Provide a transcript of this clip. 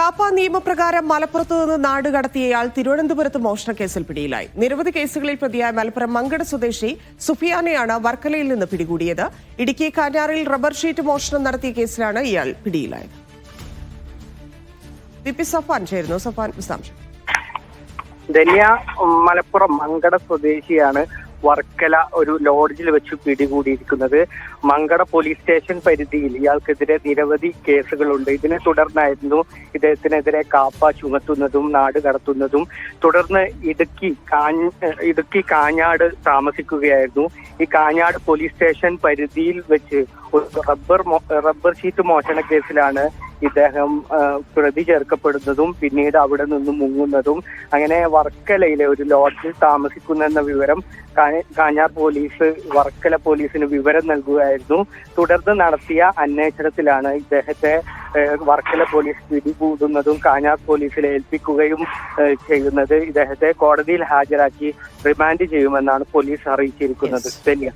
കാപ്പ നിയമപ്രകാരം മലപ്പുറത്തു നിന്ന് നാട് കടത്തിയയാൾ തിരുവനന്തപുരത്ത് കേസിൽ പിടിയിലായി. നിരവധി കേസുകളിൽ പ്രതിയായ മലപ്പുറം മങ്കട സ്വദേശി സുഫിയാനെയാണ് വർക്കലയിൽ നിന്ന് പിടികൂടിയത്. ഇടുക്കി കാഞ്ഞാറിൽ റബ്ബർ ഷീറ്റ് മോഷണം നടത്തിയ കേസിലാണ് ഇയാൾ പിടിയിലായത്. സഫാൻ സഫാൻ ധന്യ മലപ്പുറം മങ്കട സ്വദേശിയാണ് വർക്കല ഒരു ലോഡ്ജിൽ വെച്ച് പിടികൂടിയിരിക്കുന്നത്. മങ്കട പോലീസ് സ്റ്റേഷൻ പരിധിയിൽ ഇയാൾക്കെതിരെ നിരവധി കേസുകളുണ്ട്. ഇതിനെ തുടർന്നായിരുന്നു ഇദ്ദേഹത്തിനെതിരെ കാപ്പ ചുമത്തുന്നതും നാട് കടത്തുന്നതും. തുടർന്ന് ഇടുക്കി ഇടുക്കി കാഞ്ഞാട് താമസിക്കുകയായിരുന്നു. ഈ കാഞ്ഞാട് പോലീസ് സ്റ്റേഷൻ പരിധിയിൽ വെച്ച് ഒരു റബ്ബർ റബ്ബർ ഷീറ്റ് മോഷണ കേസിലാണ് ഇദ്ദേഹം പ്രതി ചേർക്കപ്പെടുന്നതും പിന്നീട് അവിടെ നിന്നും മുങ്ങുന്നതും അങ്ങനെ വർക്കലയിലെ ഒരു ലോഡ്ജിൽ താമസിക്കുന്നു എന്ന വിവരം കാഞ്ഞ- കാഞ്ഞാർ പോലീസ് വർക്കല പോലീസിന് വിവരം നൽകുകയായിരുന്നു. തുടർന്ന് നടത്തിയ അന്വേഷണത്തിലാണ് ഇദ്ദേഹത്തെ വർക്കല പോലീസ് പിടികൂടുന്നതും കാഞ്ഞാർ പോലീസിൽ ഏൽപ്പിക്കുകയും ചെയ്യുന്നത്. ഇദ്ദേഹത്തെ കോടതിയിൽ ഹാജരാക്കി റിമാൻഡ് ചെയ്യുമെന്നാണ് പോലീസ് അറിയിച്ചിരിക്കുന്നത്. ധന്യ